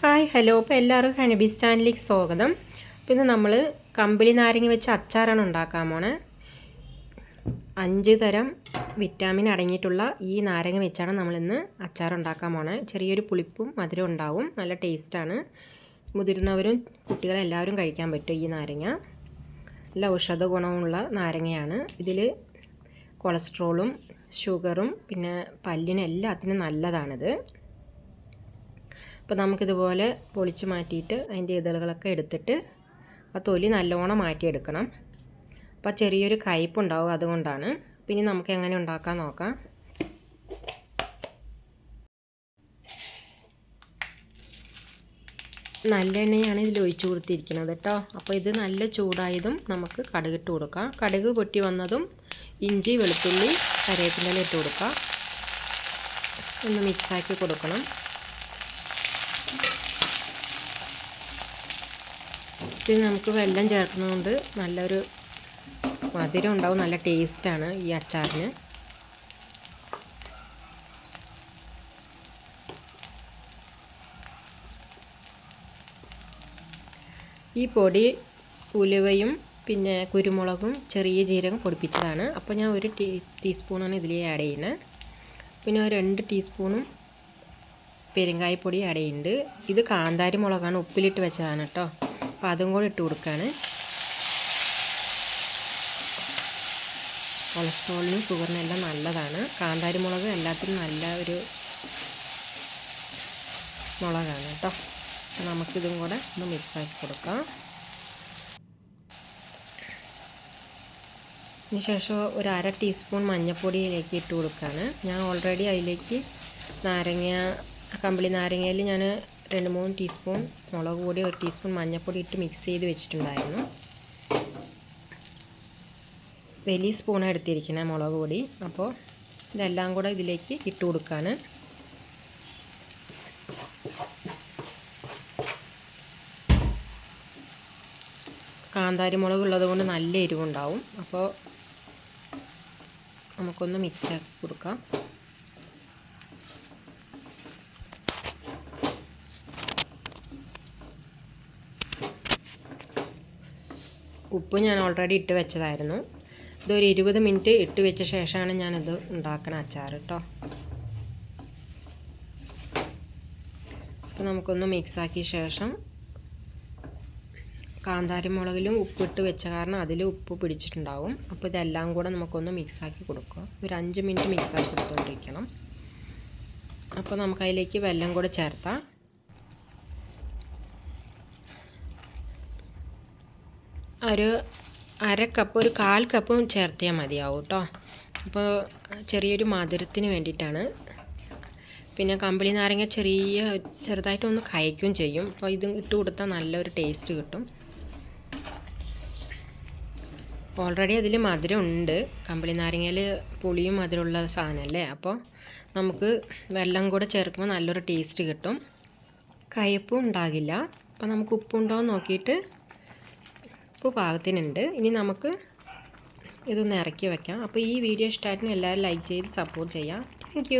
Hi hello. അപ്പോൾ എല്ലാവർക്കും honeybee സ്റ്റാൻഡിലേക്ക് സ്വാഗതം. അപ്പോൾ ഇന്ന് നമ്മൾ കമ്പിളി നാരങ്ങ വെച്ച് അച്ചാറാണ് ഉണ്ടാക്കാൻ പോണേ. അഞ്ച് തരം വിറ്റാമിൻ അടങ്ങിയിട്ടുള്ള ഈ നാരങ്ങ വെച്ചാണ് നമ്മളിന്ന് അച്ചാർ ഉണ്ടാക്കാൻ പോണേ. ചെറിയൊരു പുളിപ്പും മധുരം ഉണ്ടാവും. നല്ല ടേസ്റ്റാണ്. മുതിർന്നവരും കുട്ടികളെല്ലാവരും കഴിക്കാൻ പറ്റും ഈ നാരങ്ങ. നല്ല ഔഷധ ഗുണമുള്ള നാരങ്ങയാണ്. ഇതിൽ കൊളസ്ട്രോളും ഷുഗറും പിന്നെ പല്ലിനും എല്ലാത്തിനും നല്ലതാണിത്. അപ്പോൾ നമുക്കിതുപോലെ പൊളിച്ച് മാറ്റിയിട്ട് അതിന്റെ ഇതളുകളൊക്കെ എടുത്തിട്ട് ആ തൊലി നല്ലോണം മാറ്റിയെടുക്കണം. അപ്പോൾ ചെറിയൊരു കയ്പുണ്ടാവും അതുകൊണ്ടാണ്. പിന്നെ നമുക്ക് എങ്ങനെ ഉണ്ടാക്കാൻ നോക്കാം. നല്ല നല്ലെണ്ണയാണ് ഇതിൽ ഒഴിച്ചു കൊടുത്തിരിക്കുന്നത് കേട്ടോ. അപ്പോൾ ഇത് നല്ല ചൂടായതും നമുക്ക് കടുകിട്ട് കൊടുക്കാം. കടുക് പൊട്ടി വന്നതും ഇഞ്ചി വെളുത്തുള്ളി കറിവേപ്പില ഇട്ട് കൊടുക്കാം. ഒന്ന് മിക്സാക്കി കൊടുക്കണം. ഇത് നമുക്ക് വെള്ളം ചേർക്കുന്നതുകൊണ്ട് നല്ലൊരു മധുരം ഉണ്ടാവും നല്ല ടേസ്റ്റാണ് ഈ അച്ചാറിന്. ഈ പൊടി ഉലുവയും പിന്നെ കുരുമുളകും ചെറിയ ജീരകം പൊടിപ്പിച്ചതാണ്. അപ്പോൾ ഞാൻ ഒരു ടീ ടീസ്പൂണാണ് ഇതിൽ ആഡ് ചെയ്യുന്നത്. പിന്നെ ഒരു രണ്ട് ടീസ്പൂണും പെരുങ്കായപ്പൊടി ആഡ് ചെയ്യുന്നുണ്ട്. ഇത് കാന്താരി മുളകാണ് ഉപ്പിലിട്ട് വെച്ചതാണ് കേട്ടോ. അപ്പോൾ അതും കൂടി ഇട്ട് കൊടുക്കുകയാണ് കൊളസ്ട്രോളിനും ഷുഗറിനും എല്ലാം നല്ലതാണ്. കാന്താരി മുളക് എല്ലാത്തിനും നല്ല ഒരു മുളകാണ് കേട്ടോ. നമുക്കിതും കൂടെ ഒന്ന് മിക്സാക്കി കൊടുക്കാം. അതിനുശേഷം ഒരു അര ടീസ്പൂൺ മഞ്ഞൾപ്പൊടിയിലേക്ക് ഇട്ട് കൊടുക്കുകയാണ് ഞാൻ ഓൾറെഡി അതിലേക്ക് നാരങ്ങ കമ്പിളി നാരങ്ങയിൽ ഞാൻ രണ്ട് മൂന്ന് ടീസ്പൂൺ മുളക് പൊടി ഒരു ടീസ്പൂൺ മഞ്ഞൾപ്പൊടി ഇട്ട് മിക്സ് ചെയ്ത് വെച്ചിട്ടുണ്ടായിരുന്നു. വലിയ സ്പൂണാണ് എടുത്തിരിക്കുന്നത് മുളക് പൊടി. അപ്പോൾ ഇതെല്ലാം കൂടെ ഇതിലേക്ക് ഇട്ട് കൊടുക്കുകയാണ് കാന്താരി മുളക് ഉള്ളത് കൊണ്ട് നല്ല എരിവുണ്ടാവും. അപ്പോൾ നമുക്കൊന്ന് മിക്സ് ആക്കി കൊടുക്കാം. ഉപ്പ് ഞാൻ ഓൾറെഡി ഇട്ട് വെച്ചതായിരുന്നു. ഇതൊരു ഇരുപത് മിനിറ്റ് ഇട്ട് വെച്ച ശേഷമാണ് ഞാനിത് ഉണ്ടാക്കണ അച്ചാർ കേട്ടോ അപ്പോൾ നമുക്കൊന്ന് മിക്സാക്കിയ ശേഷം കാന്താരി മുളകിലും ഉപ്പിട്ട് വെച്ച കാരണം അതിൽ ഉപ്പ് പിടിച്ചിട്ടുണ്ടാവും. അപ്പോൾ ഇതെല്ലാം കൂടെ നമുക്കൊന്ന് മിക്സാക്കി കൊടുക്കുക ഒരു അഞ്ച് മിനിറ്റ് മിക്സാക്കി കൊടുത്തുകൊണ്ടിരിക്കണം അപ്പോൾ നമുക്കതിലേക്ക് വെല്ലം കൂടെ ചേർത്താം. ഒരു അര കപ്പ് ഒരു കാൽ കപ്പും ചേർത്തിയാൽ മതിയാവും കേട്ടോ അപ്പോൾ ചെറിയൊരു മധുരത്തിന് വേണ്ടിയിട്ടാണ്. പിന്നെ കമ്പിളി നാരങ്ങ ചെറിയ ചെറുതായിട്ടൊന്ന് കയക്കുകയും ചെയ്യും. അപ്പോൾ ഇതും ഇട്ട് കൊടുത്താൽ നല്ലൊരു ടേസ്റ്റ് കിട്ടും. ഓൾറെഡി അതിൽ മധുരം ഉണ്ട്. കമ്പിളി നാരങ്ങയിൽ പുളിയും മധുരമുള്ള സാധനമല്ലേ അപ്പോൾ നമുക്ക് വെള്ളം കൂടെ ചേർക്കുമ്പോൾ നല്ലൊരു ടേസ്റ്റ് കിട്ടും. കയ്പ്പും ഉണ്ടാകില്ല. അപ്പോൾ നമുക്ക് ഉപ്പുണ്ടോ എന്ന് നോക്കിയിട്ട് ഉപ്പ് പാകത്തിനുണ്ട് ഇനി നമുക്ക് ഇതൊന്ന് ഇറക്കി വയ്ക്കാം അപ്പോൾ ഈ വീഡിയോ ഇഷ്ടമായിട്ടും എല്ലാവരും ലൈക്ക് ചെയ്ത് സപ്പോർട്ട് ചെയ്യാം. താങ്ക്